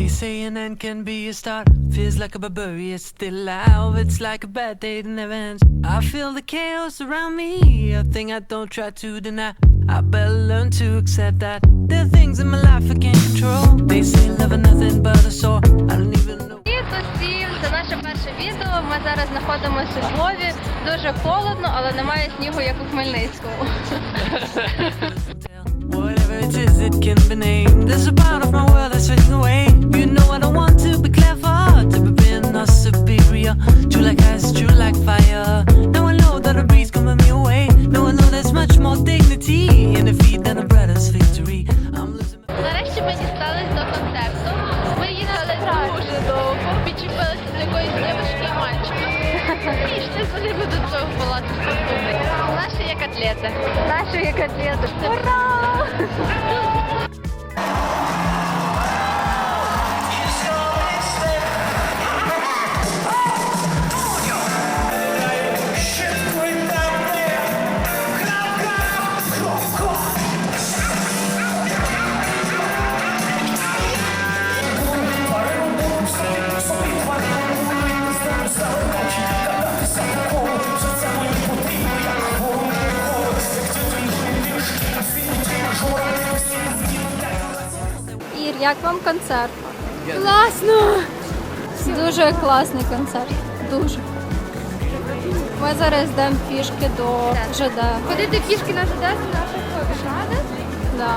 They say an end can be a start. Feels like a barbarian, it's still alive. It's like a bad day that never ends. I feel the chaos around me, a thing I don't try to deny. I better learn to accept that there are things in my life I can't control. They say love is nothing but a sore. I don't even know. Привіт усім! Це наше перше відео. Ми зараз знаходимося у Львові. Дуже холодно, але немає снігу, як у Хмельницькому. Whatever it is, it can be named. There's a Нарешті ми дістались до концерту. Ми їхали дуже довго, підчепилися до якоїсь дівчинки і мальчика. І йшли з ними до цього палацу культури. Наші є котлети. Наші є котлети. Ура! Як вам концерт? Класно! Дуже класний концерт. Дуже. Ми зараз йдемо пішки до ЖД. Ходити пішки на ЖД це наша хобі, Да.